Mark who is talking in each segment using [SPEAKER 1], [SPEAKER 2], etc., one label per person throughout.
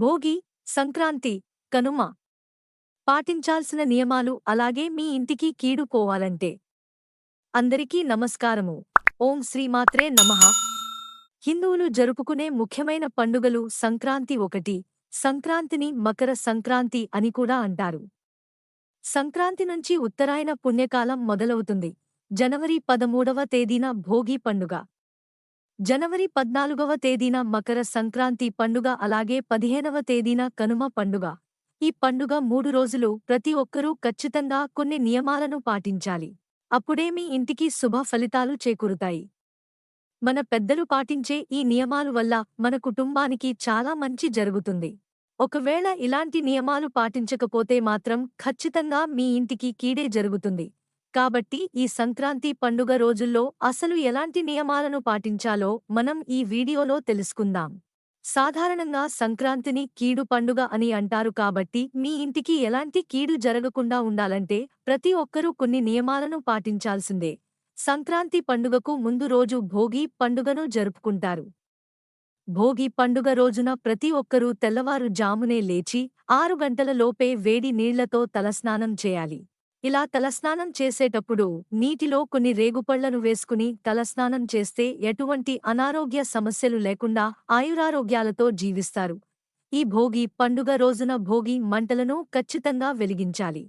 [SPEAKER 1] భోగి సంక్రాంతి కనుమ. పాటించాల్సిన నియమాలు అలాగే మీ ఇంటికి కీడు పోవాలంటే అందరికీ నమస్కారము. ఓం శ్రీమాత్రే నమః. హిందువులు జరుపుకునే ముఖ్యమైన పండుగలు సంక్రాంతి ఒకటి సంక్రాంతిని మకర సంక్రాంతి అని కూడా అంటారు. సంక్రాంతి నుంచి ఉత్తరాయణ పుణ్యకాలం మొదలవుతుంది. జనవరి పదమూడవ తేదీన భోగి పండుగ. జనవరి పద్నాలుగవ తేదీన మకర సంక్రాంతి పండుగ అలాగే పదిహేనవ తేదీన కనుమ పండుగ. ఈ పండుగ మూడు రోజులు ప్రతి ఒక్కరూ ఖచ్చితంగా కొన్ని నియమాలను పాటించాలి. అప్పుడే మీ ఇంటికి శుభ ఫలితాలు చేకూరుతాయి. మన పెద్దలు పాటించే ఈ నియమాలు వల్ల మన కుటుంబానికి చాలా మంచి జరుగుతుంది. ఒకవేళ ఇలాంటి నియమాలు పాటించకపోతే మాత్రం ఖచ్చితంగా మీ ఇంటికి కీడే జరుగుతుంది. కాబట్టి ఈ సంక్రాంతి పండుగ రోజుల్లో అసలు ఎలాంటి నియమాలను పాటించాలో మనం ఈ వీడియోలో తెలుసుకుందాం. సాధారణంగా సంక్రాంతిని కీడు పండుగ అని అంటారు కాబట్టి మీ ఇంటికి ఎలాంటి కీడు జరగకుండా ఉండాలంటే ప్రతి ఒక్కరూ కొన్ని నియమాలను పాటించాల్సిందే. సంక్రాంతి పండుగకు ముందు రోజు భోగి పండుగను జరుపుకుంటారు. భోగి పండుగ రోజున ప్రతి ఒక్కరూ తెల్లవారు జామునే లేచి ఆరు గంటల లోపే వేడి నీళ్ళతో తలస్నానం చేయాలి. ఇలా తలస్నానం చేసేటప్పుడు నీటిలో కొన్ని రేగుపళ్ళను వేసుకుని తలస్నానం చేస్తే ఎటువంటి అనారోగ్య సమస్యలు లేకుండా ఆయురారోగ్యాలతో జీవిస్తారు. ఈ భోగి పండుగ రోజున భోగి మంటలను ఖచ్చితంగా వెలిగించాలి.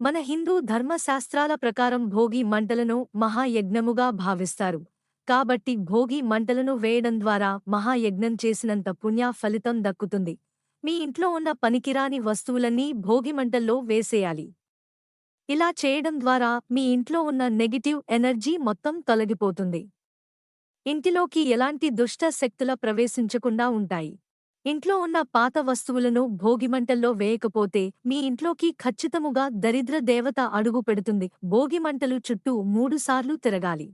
[SPEAKER 1] మన హిందూ ధర్మశాస్త్రాల ప్రకారం భోగి మంటలను మహాయజ్ఞముగా భావిస్తారు. కాబట్టి భోగి మంటలను వేయడం ద్వారా మహాయజ్ఞం చేసినంత పుణ్య ఫలితం దక్కుతుంది. మీ ఇంట్లో ఉన్న పనికిరాని వస్తువులన్నీ భోగి మంటల్లో వేసేయాలి. ఇలా చేయడం ద్వారా మీ ఇంట్లో ఉన్న నెగిటివ్ ఎనర్జీ మొత్తం తొలగిపోతుంది. ఇంటిలోకి ఎలాంటి దుష్ట శక్తుల ప్రవేశించకుండా ఉంటాయి. ఇంట్లో ఉన్న పాత వస్తువులను భోగిమంటల్లో వేయకపోతే మీ ఇంట్లోకి ఖచ్చితముగా దరిద్ర దేవత అడుగు పెడుతుంది. భోగిమంటలు చుట్టూ మూడుసార్లు తిరగాలి.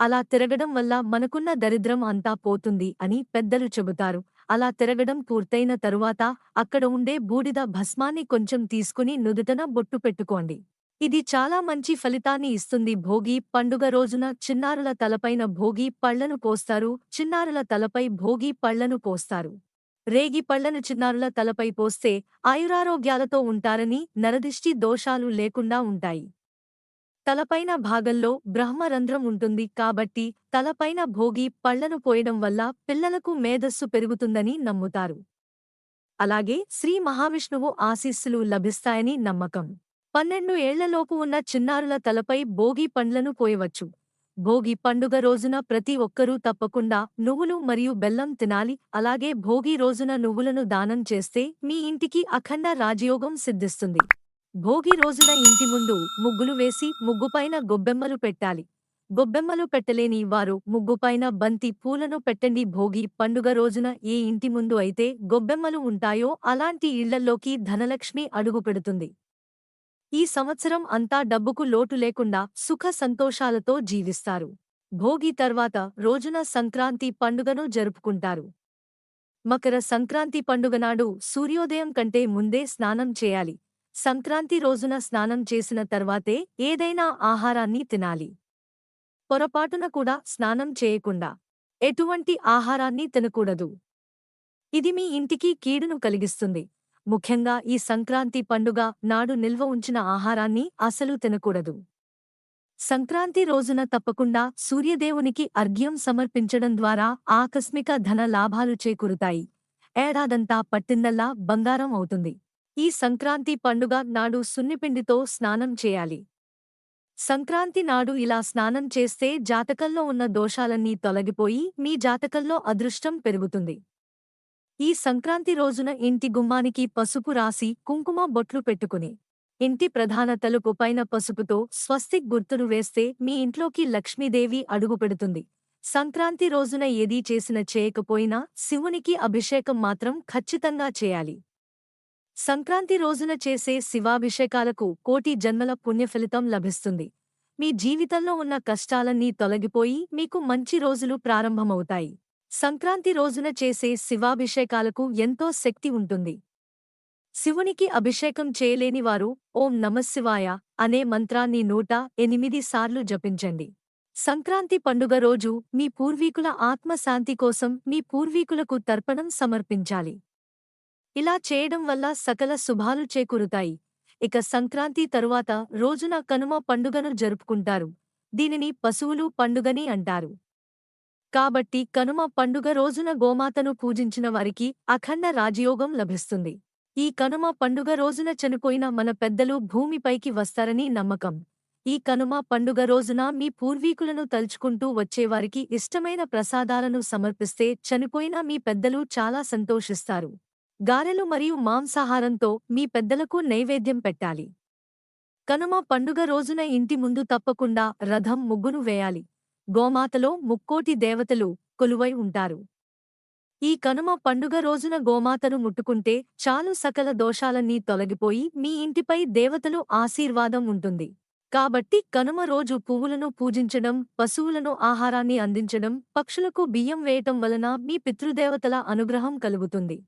[SPEAKER 1] అలా తిరగడం వల్ల మనకున్న దరిద్రం అంతా పోతుంది అని పెద్దలు చెబుతారు. అలా తిరగడం పూర్తయిన తరువాత అక్కడ ఉండే బూడిద భస్మాన్ని కొంచెం తీసుకుని నుదుటన బొట్టు పెట్టుకోండి. ఇది చాలా మంచి ఫలితాన్ని ఇస్తుంది. భోగి పండుగ రోజున చిన్నారుల తలపైన భోగి పళ్ళను పోస్తారు. చిన్నారుల తలపై భోగి పళ్ళను పోస్తారు. రేగి పళ్ళను చిన్నారుల తలపై పోస్తే ఆయురారోగ్యాలతో ఉంటారని నరదిష్టి దోషాలు లేకుండా ఉంటాయి. తలపైన భాగంలో బ్రహ్మరంధ్రం ఉంటుంది కాబట్టి తలపైన భోగి పళ్ళను పోయడం వల్ల పిల్లలకు మేధస్సు పెరుగుతుందని నమ్ముతారు. అలాగే శ్రీ మహావిష్ణువు ఆశీస్సులు లభిస్తాయని నమ్మకం. పన్నెండు ఏళ్ళలోపు ఉన్న చిన్నారుల తలపై భోగి పండ్లను పోయవచ్చు. భోగి పండుగ రోజున ప్రతి ఒక్కరూ తప్పకుండా నువ్వులు మరియు బెల్లం తినాలి అలాగే భోగి రోజున నువ్వులను దానం చేస్తే మీ ఇంటికి అఖండ రాజయోగం సిద్ధిస్తుంది. భోగి రోజున ఇంటి ముందు ముగ్గులు వేసి ముగ్గుపైన గొబ్బెమ్మలు పెట్టాలి. గొబ్బెమ్మలు పెట్టలేని వారు ముగ్గుపైన బంతి పూలను పెట్టండి. భోగి పండుగ రోజున ఏ ఇంటి ముందు అయితే గొబ్బెమ్మలు ఉంటాయో అలాంటి ఇళ్ళల్లోకి ధనలక్ష్మి అడుగు పెడుతుంది. ఈ సంవత్సరం అంతా డబ్బుకు లోటు లేకుండా సుఖ సంతోషాలతో జీవిస్తారు. భోగి తర్వాత రోజున సంక్రాంతి పండుగను జరుపుకుంటారు. మకర సంక్రాంతి పండుగనాడు సూర్యోదయం కంటే ముందే స్నానం చేయాలి. సంక్రాంతి రోజున స్నానం చేసిన తర్వాతే ఏదైనా ఆహారాన్ని తినాలి. పొరపాటున కూడా స్నానం చేయకుండా ఎటువంటి ఆహారాన్ని తినకూడదు. ఇది మీ ఇంటికి కీడును కలిగిస్తుంది. ముఖ్యంగా ఈ సంక్రాంతి పండుగ నాడు నిల్వ ఉంచిన ఆహారాన్ని అసలు తినకూడదు. సంక్రాంతి రోజున తప్పకుండా సూర్యదేవునికి అర్ఘ్యం సమర్పించడం ద్వారా ఆకస్మిక ధన లాభాలు చేకూరుతాయి. ఏడాదంతా పట్టిందల్లా బంగారం అవుతుంది. ఈ సంక్రాంతి పండుగ నాడు సున్నిపిండితో స్నానం చేయాలి. సంక్రాంతి నాడు ఇలా స్నానం చేస్తే జాతకంలో ఉన్న దోషాలన్నీ తొలగిపోయి మీ జాతకంలో అదృష్టం పెరుగుతుంది. ఈ సంక్రాంతి రోజున ఇంటి గుమ్మానికి పసుపు రాసి కుంకుమ బొట్లు పెట్టుకుని ఇంటి ప్రధాన తలుపు పైన పసుపుతో స్వస్తిక్ గుర్తును వేస్తే మీ ఇంట్లోకి లక్ష్మీదేవి అడుగుపెడుతుంది సంక్రాంతి రోజున ఏదీ చేసిన చేయకపోయినా శివునికి అభిషేకం మాత్రం ఖచ్చితంగా చేయాలి. సంక్రాంతి రోజున చేసే శివాభిషేకాలకు కోటి జన్మల పుణ్యఫలితం లభిస్తుంది. మీ జీవితంలో ఉన్న కష్టాలన్నీ తొలగిపోయి మీకు మంచి రోజులు ప్రారంభమవుతాయి. సంక్రాంతి రోజున చేసే శివాభిషేకాలకు ఎంతో శక్తి ఉంటుంది. శివునికి అభిషేకం చేయలేని వారు ఓం నమశివాయ అనే మంత్రాన్ని నూట ఎనిమిది సార్లు జపించండి. సంక్రాంతి పండుగ రోజు మీ పూర్వీకుల ఆత్మశాంతి కోసం మీ పూర్వీకులకు తర్పణం సమర్పించాలి. ఇలా చేయడం వల్ల సకల శుభాలు చేకూరుతాయి. ఇక సంక్రాంతి తరువాత రోజున కనుమ పండుగను జరుపుకుంటారు. దీనిని పశువులు పండుగని అంటారు. కాబట్టి కనుమ పండుగ రోజున గోమాతను పూజించిన వారికి అఖండ రాజయోగం లభిస్తుంది. ఈ కనుమ పండుగ రోజున చనిపోయిన మన పెద్దలు భూమిపైకి వస్తారని నమ్మకం. ఈ కనుమ పండుగ రోజున మీ పూర్వీకులను తలుచుకుంటూ వచ్చేవారికి ఇష్టమైన ప్రసాదాలను సమర్పిస్తే చనిపోయిన మీ పెద్దలు చాలా సంతోషిస్తారు. గారెలు మరియు మాంసాహారంతో మీ పెద్దలకు నైవేద్యం పెట్టాలి. కనుమ పండుగ రోజున ఇంటి ముందు తప్పకుండా రథం ముగ్గును వేయాలి. గోమాతలో ముక్కోటి దేవతలు కొలువై ఉంటారు. ఈ కనుమ పండుగ రోజున గోమాతను ముట్టుకుంటే చాలు సకల దోషాలన్నీ తొలగిపోయి మీ ఇంటిపై దేవతలు ఆశీర్వాదం ఉంటుంది. కాబట్టి కనుమ రోజు పువ్వులను పూజించడం పశువులను ఆహారాన్ని అందించడం పక్షులకు బియ్యం వేయటం వలన మీ పితృదేవతల అనుగ్రహం కలుగుతుంది.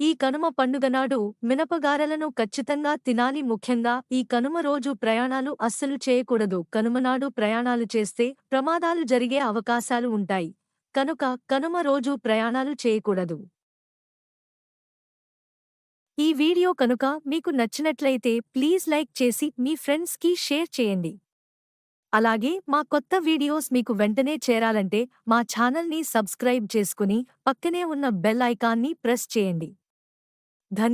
[SPEAKER 1] ఈ కనుమ పండుగనాడు మినపగారలను ఖచ్చితంగా తినాలి. ముఖ్యంగా ఈ కనుమ రోజు ప్రయాణాలు అస్సలు చేయకూడదు. కనుమనాడు ప్రయాణాలు చేస్తే ప్రమాదాలు జరిగే అవకాశాలు ఉంటాయి. కనుక కనుమ రోజు ప్రయాణాలు చేయకూడదు. ఈ వీడియో కనుక మీకు నచ్చినట్లయితే ప్లీజ్ లైక్ చేసి మీ ఫ్రెండ్స్కి షేర్ చేయండి. అలాగే మా కొత్త వీడియోస్ మీకు వెంటనే చేరాలంటే మా ఛానల్ని సబ్స్క్రైబ్ చేసుకుని పక్కనే ఉన్న బెల్ ఐకాన్ని ప్రెస్ చేయండి. धन्य